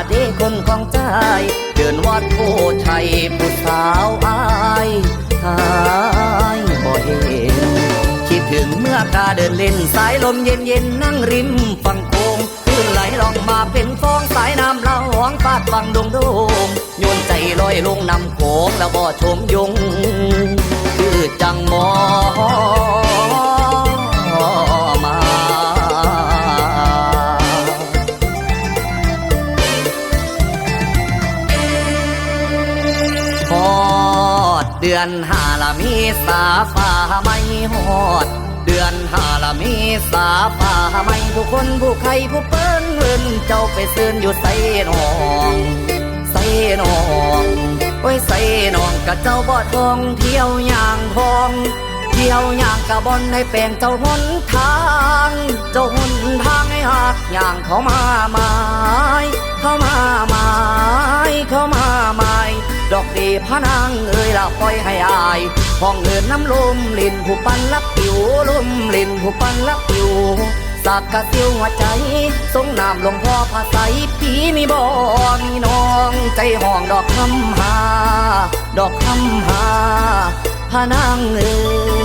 ของใจ เดินวัดโพชัยผู้สาวอายหายบ่เห็นคิดถึงเมื่อกาเดินเล่นสายลมเย็นเย็นๆนั่งริมฝั่งโคงคลื่นไหลลองมาเป็นฟองสายน้ำละหองฟาดฟังดงโดงโยนใจลอยลงนำโขงแล้วบ่ชมยง เดือนหาละมีสาฟ้าไม่ฮอด เดือนหาละมีสาฟ้าไม่ผู้คนผู้ใครผู้เปิ้นเงินเจ้าไปซื้ออยู่ใส่นองใส่นองโอ้ใส่นองกะเจ้าบ่ทองเที่ยวย่างทองเที่ยวย่างกะบอนให้แปลงเจ้าหนทาง เจ้าหนทางให้หักย่างเขามาไม้เขามา ตีพะนางเอ่ยละปล่อยให้อายห้องเงินน้ำลมลินผู้ปันลักผิวลมลินผู้ปันลักผิวสักกะติวหัวใจสงนามหลวงพ่อพระไสยผีมีบ่มีน้องใจห้องดอกคำหา ดอกคำหาพะนางเอ่ย